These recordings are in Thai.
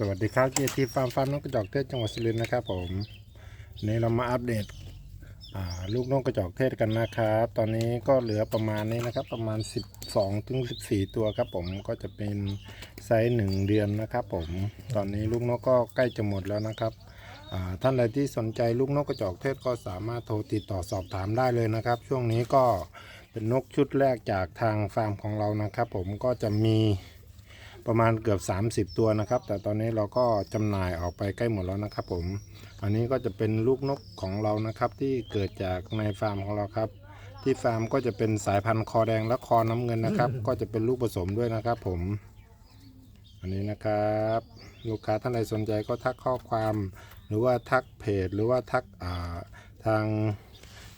สวัสดีครับเกียรติฟาร์มฟาร์มนกกระจอกเทศจังหวัดสุรินทร์นะครับผมนนี้เรามาอัปเดตลูกนกกระจอกเทศกันนะครับ ตอนนี้ก็เหลือประมาณนี้นะครับ ประมาณ 12ถึง14 ตัวครับผมก็จะเป็นไซส์1เดือนนะครับผมตอนนี้ลูกนกก็ใกล้จะหมดแล้วนะครับท่านใดที่สนใจลูกนกกระจอกเทศก็สามารถโทรติดต่อสอบถามได้เลยนะครับ ช่วงนี้ก็เป็นนกชุดแรกจากทางฟาร์มของเรานะครับ ผมก็จะมี ประมาณเกือบ 30 ตัวนะครับ แต่ตอนนี้เราก็จำหน่ายออกไปใกล้หมดแล้วนะครับ ผม อันนี้ก็จะเป็นลูกนกของเรานะครับ ที่เกิดจากในฟาร์มของเราครับ ที่ฟาร์มก็จะเป็นสายพันธุ์คอแดงและคอน้ำเงินนะครับ ก็จะเป็นลูกผสมด้วยนะครับ ผม อันนี้นะครับ ลูกค้าท่านใดสนใจก็ทักข้อความ หรือว่าทักเพจ หรือว่าทักาทาง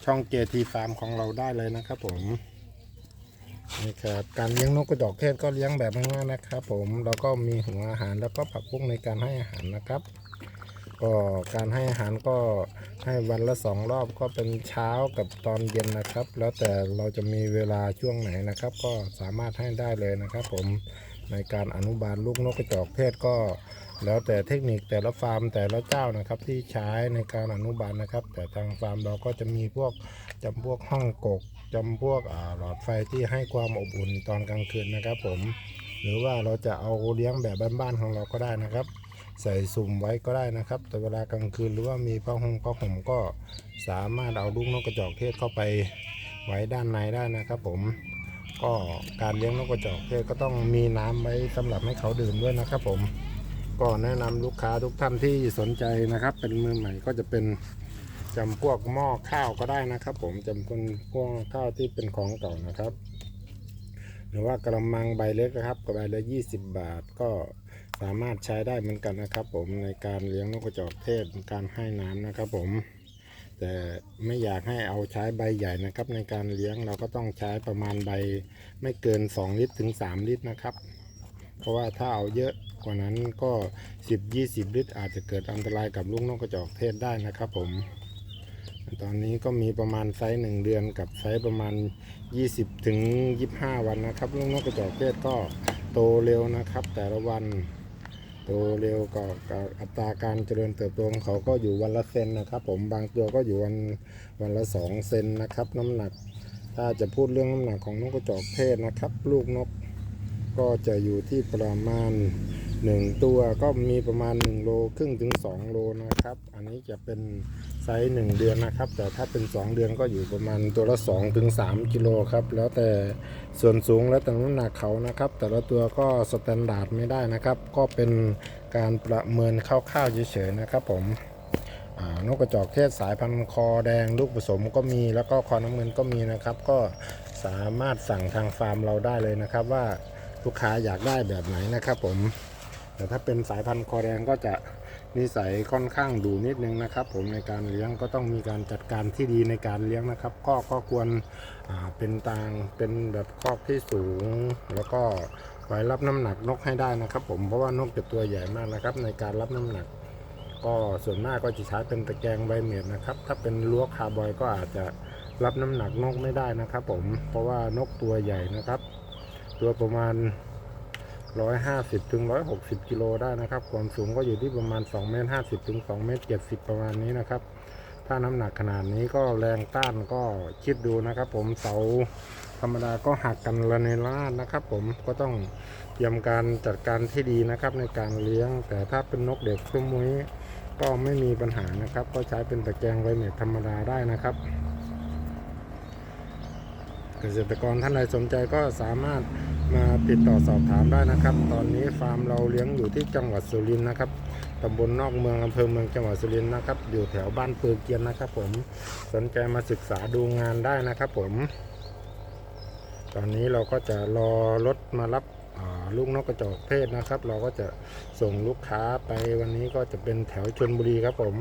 ช่องเจทีฟาร์มของเราได้เลยนะครับผม นี่ครับการเลี้ยงนกกระจอกเทศก็เลี้ยงแบบง่ายๆนะครับ ผมแล้วก็มีหัวอาหารแล้วก็ผักบุ้งในการให้อาหารนะครับ ก็การให้อาหารก็ให้วันละสองรอบก็เป็นเช้ากับตอนเย็นนะครับ แล้วแต่เราจะมีเวลาช่วงไหนนะครับ ก็สามารถให้ได้เลยนะครับ ผมในการอนุบาลลูกนกกระจอกเทศก็ แล้วแต่เทคนิคแต่ละฟาร์มแต่ละเจ้านะครับที่ใช้ในการอนุบาลนะครับ แต่ทางฟาร์มเราก็จะมีพวกจำพวกห้องกกจำพวกหลอดไฟที่ให้ความอบอุ่นตอนกลางคืนนะครับ ผมหรือว่าเราจะเอาเลี้ยงแบบบ้านๆของเราก็ได้นะครับ ใส่สุ่มไว้ก็ได้นะครับ แต่เวลากลางคืนหรือว่ามีผ้าห่มผ้าห่มก็สามารถเอาลูกนกกระจอกเทศเข้าไปไว้ด้านในได้นะครับ ผมก็การเลี้ยงนกกระจอกเทศก็ต้องมีน้ำไว้สำหรับให้เขาดื่มด้วยนะครับ ผม ก็แนะนำลูกค้าทุกท่านที่สนใจนะครับ เป็นมือใหม่ก็จะเป็นจำพวกหม้อข้าวก็ได้นะครับ ผมจำพวกพวกข้าวที่เป็นของเก่านะครับ หรือว่ากระมังใบเล็กนะครับกใบละ20บาทก็สามารถใช้ได้เหมือนกันนะครับ ผมในการเลี้ยงนกกระจอกเทศการให้น้ำนะครับ ผม แต่ไม่อยากให้เอาใช้ใบใหญ่นะครับ ในการเลี้ยงเราก็ต้องใช้ประมาณใบไม่เกิน 2 ลิตรถึง 3 ลิตรนะครับ เพราะว่าถ้าเอาเยอะกว่านั้นก็ 10-20 ลิตร อาจจะเกิดอันตรายกับลูกนกกระจอกเทศได้นะครับ ผม ตอนนี้ก็มีประมาณไซส์1เดือนกับไซส์ประมาณ 20ถึง25 วันนะครับลูกนกกระจอกเทศก็โตเร็วนะครับ แต่ละวันโตเร็วก็อัตราการเจริญเติบโตของเขาก็อยู่วันละเซนนะครับ ผมบางตัวก็อยู่วันวันละ2เซนนะครับ น้ำหนัก ถ้าจะพูดเรื่องน้ำหนักของนกกระจอกเทศนะครับ ลูกนก ก็จะอยู่ที่ประมาณ 1 ตัวก็มีประมาณ 1 โลครึ่งถึง 2 โลนะครับ อันนี้จะเป็นไซส์ 1 เดือนนะครับ แต่ถ้าเป็น 2 เดือนก็อยู่ประมาณตัวละ 2 ถึง 3 กิโลครับ แล้วแต่ส่วนสูงและแต่น้ำหนักเขานะครับ แต่ละตัวก็สแตนดาร์ดไม่ได้นะครับ ก็เป็นการประเมินคร่าวๆเฉยๆนะครับผมนกกระจอกเทศสายพันธุ์คอแดงลูกผสมก็มีแล้วก็คอน้ำเงินก็มีนะครับ ก็สามารถสั่งทางฟาร์มเราได้เลยนะครับว่า ลูกค้าอยากได้แบบไหนนะครับผม แต่ถ้าเป็นสายพันธุ์คอแดงก็จะนิสัยค่อนข้างดุนิดนึงนะครับ ผมในการเลี้ยงก็ต้องมีการจัดการที่ดีในการเลี้ยงนะครับ ก็ก็ควรเป็นตางเป็นแบบคอกที่สูง แล้วก็ไว้รับน้ำหนักนกให้ได้นะครับ ผมเพราะว่านกจะตัวใหญ่มากนะครับ ในการรับน้ำหนัก ก็ส่วนมากก็จะใช้เป็นตะแกรงใบเมียดนะครับ ถ้าเป็นรั้วคาร์บอยก็อาจจะรับน้ำหนักนกไม่ได้นะครับ ผมเพราะว่านกตัวใหญ่นะครับ ตัวประมาณ 150ถึง160 กิโลได้นะครับ ความสูงก็อยู่ที่ประมาณ2เมตร50ถึง2เมตร70 ประมาณนี้นะครับ ถ้าน้ำหนักขนาดนี้ก็แรงต้านก็คิดดูนะครับ ผมเสาธรรมดาก็หักกันระเนระนาดนะครับ ผมก็ต้องเตรียมการจัดการที่ดีนะครับในการเลี้ยง แต่ถ้าเป็นนกเด็กซุ้มมุ้ยก็ไม่มีปัญหานะครับ ก็ใช้เป็นตะแกรงไวเน็ตธรรมดาได้นะครับ เกษตรกรท่านใดสนใจก็สามารถ มาติดต่อสอบถามได้นะครับ ตอนนี้ฟาร์มเราเลี้ยงอยู่ที่จังหวัดสุรินทร์นะครับตำบลนอกเมืองอำเภอเมืองจังหวัดสุรินทร์นะครับ อยู่แถวบ้านปือเกียนนะครับ ผมสนใจมาศึกษาดูงานได้นะครับผม ตอนนี้เราก็จะรอรถมารับลูกนกกระจอกเทศนะครับ เราก็จะส่งลูกค้าไปวันนี้ก็จะเป็นแถวชนบุรีครับผม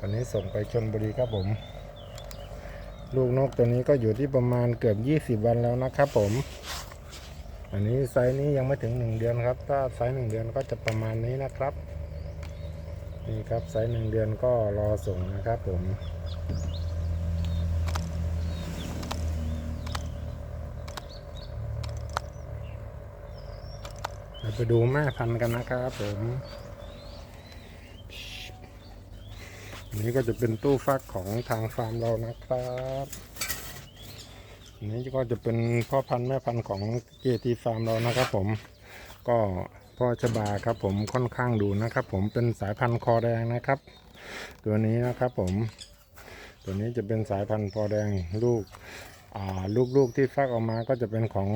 วันนี้ส่งไปชนบุรีครับผม ลูกนกตัวนี้ก็อยู่ที่ประมาณเกือบ 20 วันแล้วนะครับผม อันนี้ไซส์นี้ยังไม่ถึง 1 เดือนครับ ถ้าไซส์หนึ่งเดือนก็จะประมาณนี้นะครับ นี่ครับไซส์หนึ่งเดือนก็รอส่งนะครับผมไปดูแม่พันกันนะครับผมนี้ก็จะเป็นตู้ฟักของทางฟาร์มเรานะครับ อันนี้ก็จะเป็นพ่อพันธุ์แม่พันธุ์ของเจทีฟาร์มเรานะครับผม ก็พ่อชบาครับผมค่อนข้างดูนะครับ ผมเป็นสายพันธุ์คอแดงนะครับ ตัวนี้นะครับผม ตัวนี้จะเป็นสายพันธุ์คอแดงลูกอ่าลูกๆที่ฟักออกมาก็จะเป็นของ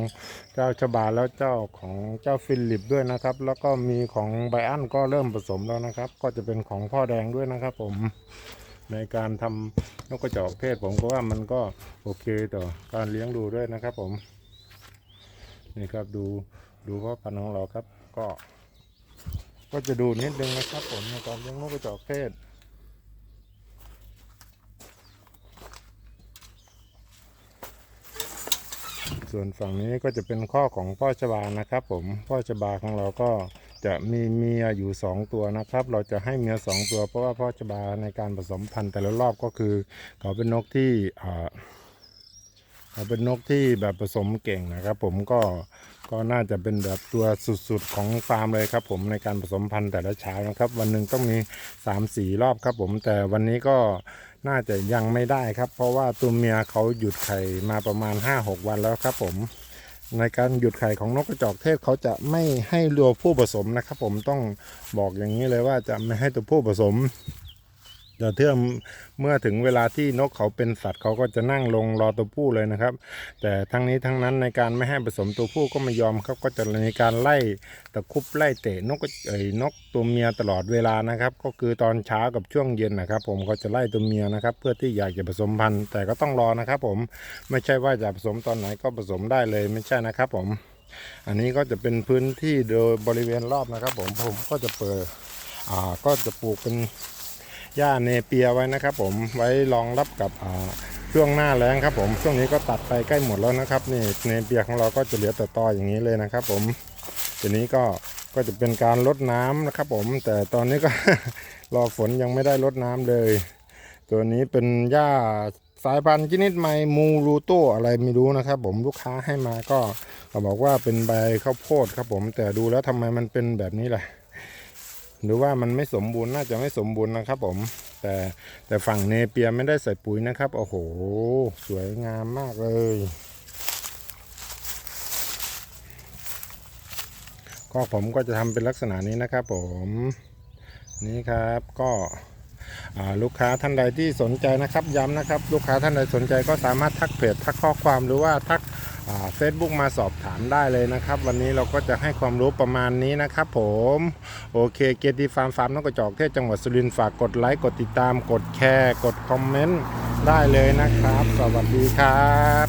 เจ้าชบาแล้วเจ้าของเจ้าฟิลิปด้วยนะครับ แล้วก็มีของไบอันก็เริ่มผสมแล้วนะครับ ก็จะเป็นของพ่อแดงด้วยนะครับผม ในการทำนกกระจอกเทศผมก็ว่ามันก็โอเคต่อการเลี้ยงดูด้วยนะครับผม นี่ครับดูดูพ่อพันธุ์ของเราครับ ก็ ก็จะดูนิดนึงนะครับผมในการเลี้ยงนกกระจอกเทศส่วนฝั่งนี้ก็จะเป็นข้อของพ่อชบานะครับผมพ่อชบาของเราก็ จะมีเมียอยู่สองตัวนะครับ เราจะให้เมียสองตัว เพราะว่าพ่อชบาในการผสมพันธุ์แต่ละรอบก็คือ เขาเป็นนกที่อ่าเขาเป็นนกที่แบบผสมเก่งนะครับ ผมก็ก็น่าจะเป็นแบบตัวสุดๆของฟาร์มเลยครับ ผมในการผสมพันธุ์แต่ละเช้านะครับ วันหนึ่งต้องมี3ามสี่รอบครับ ผมแต่วันนี้ก็น่าจะยังไม่ได้ครับ เพราะว่าตัวเมียเขาหยุดไข่มาประมาณ 5-6 วันแล้วครับ ผม ในการหยุดไข่ของนกกระจอกเทศเขาจะไม่ให้รัวผู้ผสมนะครับ ผมต้องบอกอย่างนี้เลยว่าจะไม่ให้ตัวผู้ผสม แต่เทื่อเมื่อถึงเวลาที่นกเขาเป็นสัตว์เขาก็จะนั่งลงรอตัวผู้เลยนะครับ แต่ทั้งนี้ทั้งนั้นในการไม่ให้ผสมตัวผู้ก็ไม่ยอมเขาก็จะในการไล่ตะคุบไล่เตะนกเอ้ยนกตัวเมียตลอดเวลานะครับ ก็คือตอนเช้ากับช่วงเย็นนะครับ ผมก็จะไล่ตัวเมียนะครับ เพื่อที่อยากจะผสมพันธุ์แต่ก็ต้องรอนะครับ ผมไม่ใช่ว่าจะผสมตอนไหนก็ผสมได้เลยไม่ใช่นะครับผม อันนี้ก็จะเป็นพื้นที่โดยบริเวณรอบนะครับ ผมผมก็จะเปิดอ่าก็จะปลูกเป็น หญ้าเนเปียไว้นะครับ ผมไว้รองรับกับช่วงหน้าแล้งครับ ผมช่วงนี้ก็ตัดไปใกล้หมดแล้วนะครับนี่เนเปียของเราก็จะเหลือแต่ตออย่างนี้เลยนะครับ ผมทีนี้ก็ก็จะเป็นการลดน้ำนะครับ ผม แต่ตอนนี้ก็รอฝนยังไม่ได้ลดน้ำเลย ตัวนี้เป็นหญ้าสายพันธุ์ชนิดใหม่มูรูโตอะไรไม่รู้นะครับ ผมลูกค้าให้มาก็เขาบอกว่าเป็นใบข้าวโพดครับผม แต่ดูแล้วทำไมมันเป็นแบบนี้ล่ะ หรือว่ามันไม่สมบูรณ์น่าจะไม่สมบูรณ์นะครับ ผม แต่แต่ฝั่งเนเปียไม่ได้ใส่ปุ๋ยนะครับ โอ้โห สวยงามมากเลย ก็ผมก็จะทำเป็นลักษณะนี้นะครับ ผมนี่ครับก็ลูกค้าท่านใดที่สนใจนะครับ ย้ำนะครับ ลูกค้าท่านใดสนใจก็สามารถทักเพจทักข้อความหรือว่าทัก เฟซบุ๊กมาสอบถามได้เลยนะครับ วันนี้เราก็จะให้ความรู้ประมาณนี้นะครับ ผม โอเคเกียรติฟาร์มฟาร์มนกกระจอกเทศจังหวัดสุรินทร์ฝากกดไลค์กดติดตามกดแชร์กดคอมเมนต์ได้เลยนะครับ สวัสดีครับ